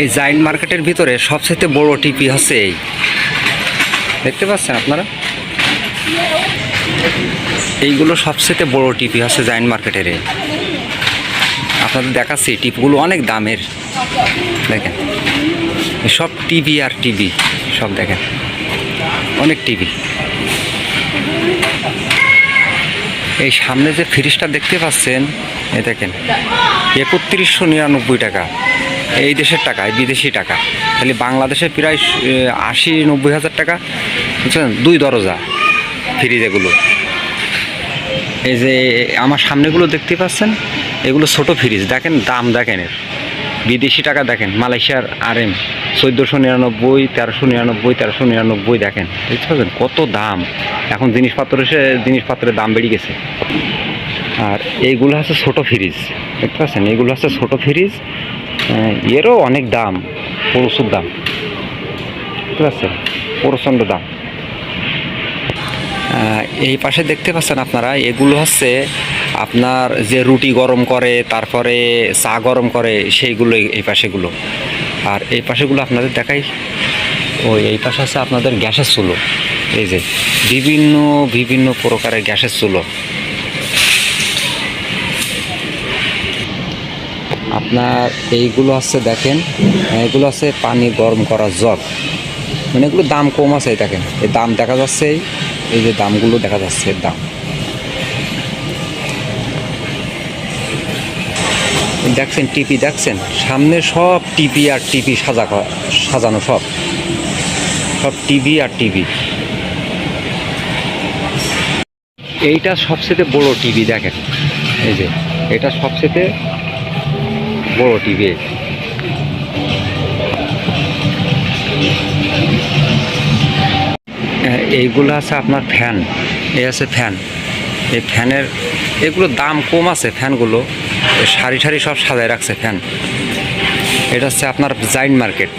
এই জাইন্ট মার্কেটের ভিতরে সবচেয়ে বড় টিপি হচ্ছে এই। দেখতে পাচ্ছেন আপনারা? এইগুলো সবচেয়ে বড় টিপি হচ্ছে জাইন্ট মার্কেটের। আপনাদের দেখাচ্ছি টিপগুলো অনেক দামের। দেখেন সব টিভি আর টিভি, সব দেখেন। অনেক টিভি। এই সামনে যে ফ্রিজটা দেখতে পাচ্ছেন এ দেখেন, একত্রিশশো নিরানব্বই টাকা। এই দেশের টাকা বিদেশি টাকা। তাহলে বাংলাদেশে প্রায় আশি, নব্বই হাজার টাকা বুঝছেন দুই দরজা ফ্রিজ এগুলো এই যে আমার সামনেগুলো দেখতে পাচ্ছেন, এগুলো ছোট ফ্রিজ দেখেন, দাম দেখেন এর। বিদেশি টাকা দেখেন, মালয়েশিয়ার আর এম চোদ্দোশো নিরানব্বই, তেরোশো নিরানব্বই তেরোশো নিরানব্বই দেখেন। বুঝতে পারছেন কত দাম। এখন জিনিসপত্র সে জিনিসপত্রের দাম বেড়ে গেছে। আর এইগুলো হচ্ছে ছোট ফ্রিজ দেখতে পাচ্ছেন? এইগুলো হচ্ছে ছোট ফ্রিজ এরও অনেক দাম প্রচুর দাম। ঠিক আছে? প্রচণ্ড দাম। এই পাশে দেখতে পাচ্ছেন আপনারা, এগুলো হচ্ছে আপনার যে রুটি গরম করে, তারপরে চা গরম করে, সেইগুলো এই- এই পাশেগুলো। আর এই পাশেগুলো আপনাদের দেখাই। ওই এই পাশে আছে আপনাদের গ্যাসের চুলো। এই যে, বিভিন্ন বিভিন্ন প্রকারের গ্যাসের চুলো। আপনার এইগুলো আছে দেখেন, এগুলো আছে পানি গরম করার জগ। মানে এগুলো দাম কম আছে দেখেন, এই দাম দেখা যাচ্ছে, এই- যে দামগুলো দেখা যাচ্ছে দাম। দেখছেন টিপি, দেখছেন? সামনে সব টিপি আর টিপি সাজা সাজানো সব। সব টিভি আর টিভি। এইটা সবচেয়ে বড় টিভি দেখেন, এই যে, এটা সবচেয়ে বড় টিভি। হ্যাঁ, এইগুলো আছে আপনার ফ্যান। এই আছে ফ্যান। এই ফ্যানের এগুলো দাম কম আছে ফ্যানগুলো। সারি সারি সব সাজায় রাখছে ফ্যান। এটা হচ্ছে আপনার জাইন মার্কেট।